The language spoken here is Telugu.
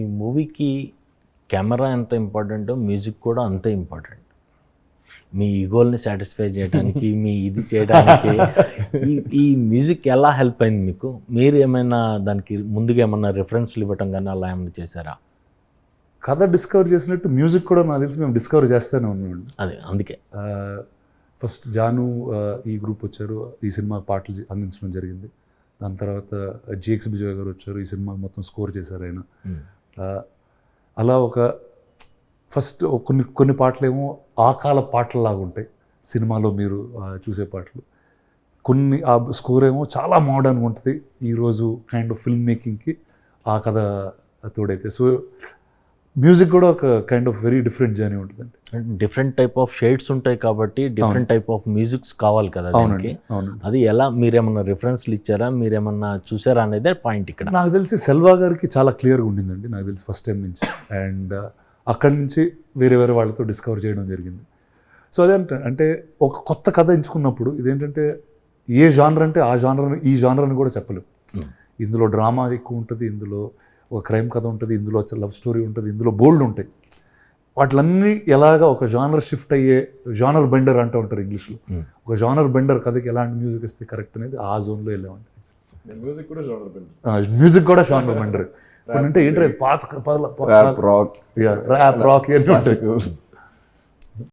ఈ మూవీకి కెమెరా ఎంత ఇంపార్టెంటో మ్యూజిక్ కూడా అంతే ఇంపార్టెంట్. మీ ఈగోల్ని సాటిస్ఫై చేయడానికి మీ ఇది చేయడానికి. ఈ మ్యూజిక్ ఎలా హెల్ప్ అయింది మీకు? మీరు ఏమైనా దానికి ముందుగా ఏమన్నా రిఫరెన్స్లు ఇవ్వటం కానీ అలా ఏమైనా చేశారా? కథ డిస్కవర్ చేసినట్టు మ్యూజిక్ కూడా నాకు తెలిసి మేము డిస్కవర్ చేస్తూనే ఉన్నామండి అదే అందుకే. ఫస్ట్ జాను ఈ గ్రూప్ వచ్చారు ఈ సినిమా పాటలు అందించడం జరిగింది. దాని తర్వాత జిఎక్స్ విజయ్ గారు వచ్చారు ఈ సినిమా మొత్తం స్కోర్ చేశారు ఆయన. అలా ఒక ఫస్ట్ కొన్ని కొన్ని పాటలేమో ఆ కాల పాటలలాగా ఉంటాయి. సినిమాలో మీరు చూసే పాటలు. కొన్ని ఆ స్కోర్ ఏమో చాలా మోడర్న్గా ఉంటుంది ఈరోజు కైండ్ ఆఫ్ ఫిల్మ్ మేకింగ్కి ఆ కథ తోడైతే. సో మ్యూజిక్ కూడా ఒక kind of very different journey ఉంటుందండి. డిఫరెంట్ టైప్ ఆఫ్ షేడ్స్ ఉంటాయి కాబట్టి డిఫరెంట్ టైప్ ఆఫ్ మ్యూజిక్స్ కావాలి కదా అవునండి అది ఎలా మీరేమన్నా రిఫరెన్స్లు ఇచ్చారా? మీరేమన్నా చూసారా అనేదే పాయింట్ ఇక్కడ. నాకు తెలిసి సెల్వా గారికి చాలా క్లియర్గా ఉండిందండి నాకు తెలిసి ఫస్ట్ టైం నుంచి. అండ్ అక్కడి నుంచి వేరే వేరే వాళ్ళతో డిస్కవర్ చేయడం జరిగింది. సో అదే అంటే అంటే ఒక కొత్త కథ ఎంచుకున్నప్పుడు ఇదేంటంటే ఏ జానర్ అంటే ఆ జానర్ ఈ జానర్ అని కూడా చెప్పలేము Hmm. ఇందులో డ్రామా ఎక్కువ ఉంటుంది ఇందులో ఒక క్రైమ్ కథ ఉంటుంది ఇందులో లవ్ స్టోరీ ఉంటుంది ఇందులో బోల్డ్ ఉంటాయి. వాటిలన్నీ ఎలాగా ఒక జానర్ షిఫ్ట్ అయ్యే జానర్ బెండర్ అంటూ ఉంటారు ఇంగ్లీష్లో. Hmm. ఒక జానర్ బెండర్ కథకి ఎలాంటి మ్యూజిక్ ఇస్తే కరెక్ట్ అనేది ఆ జోన్లో వెళ్ళామండి మ్యూజిక్ కూడా genre bender. మ్యూజిక్ కూడా జానర్ బెండర్ అంటే ఏంటంటే పాత ర్యాప్ రాక్ ఉంటాయి.